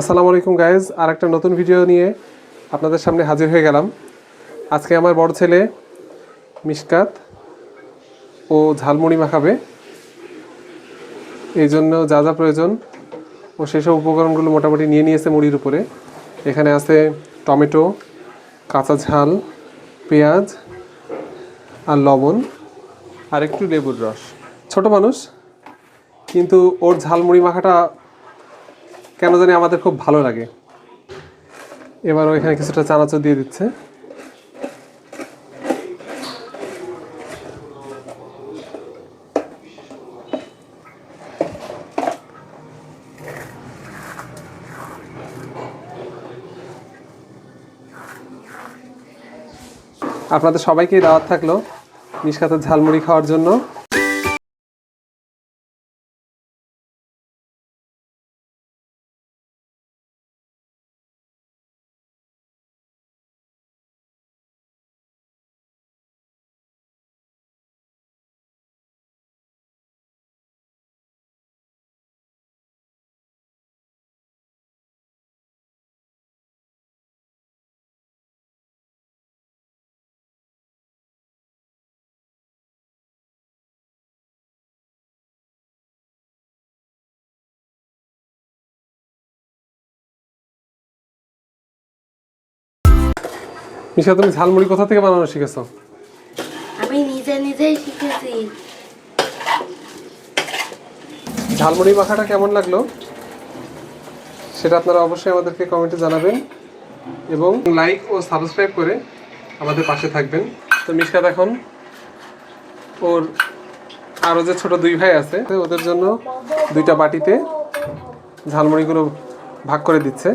আসসালামু আলাইকুম গাইজ আর একটা নতুন ভিডিও নিয়ে আপনাদের সামনে হাজির হয়ে গেলাম। আজকে আমার বড় ছেলে মিশকাত ও ঝালমুড়ি মাখাবে। এই জন্য যা যা প্রয়োজন ও সেসব উপকরণগুলো মোটামুটি নিয়ে নিয়েছে মুড়ির উপরে। এখানে আছে টমেটো, কাঁচা ঝাল, পেঁয়াজ আর লবণ আর একটু লেবুর রস। ছোট মানুষ, কিন্তু ওর ঝালমুড়ি মাখাটা কেন জানি আমাদের খুব ভালো লাগে। এবার ওইখানে কিছুটা চানাচুর দিয়ে দিচ্ছে। আপনাদের সবাইকেই দাওয়াত থাকল নিষ্কাতের ঝালমুড়ি খাওয়ার জন্য। মিশা তুমি ঝালমুড়ি কোথা থেকে বানানো শিখেছো? আমি নিজে নিজেই শিখেছি। ঝালমুড়ি মাখাটা কেমন লাগল? সেটা আপনারা অবশ্যই আমাদেরকে কমেন্টে জানাবেন এবং লাইক ও সাবস্ক্রাইব করে আমাদের পাশে থাকবেন। তো মিশকাত এখন ওর আরও যে ছোট দুই ভাই আছে ওদের জন্য দুইটা বাটিতে ঝালমুড়িগুলো ভাগ করে দিচ্ছে।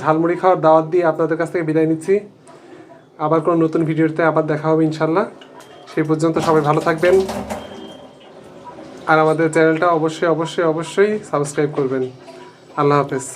ঝালমুড়ি খাওয়ার দাওয়াত দিয়ে আপনাদের কাছ থেকে বিদায় নিচ্ছি। আবার কোনো নতুন ভিডিওতে আবার দেখা হবে ইনশাল্লাহ সেই পর্যন্ত সবাই ভালো থাকবেন। আর আমাদের চ্যানেলটা অবশ্যই অবশ্যই অবশ্যই সাবস্ক্রাইব করবেন। আল্লাহ হাফেজ।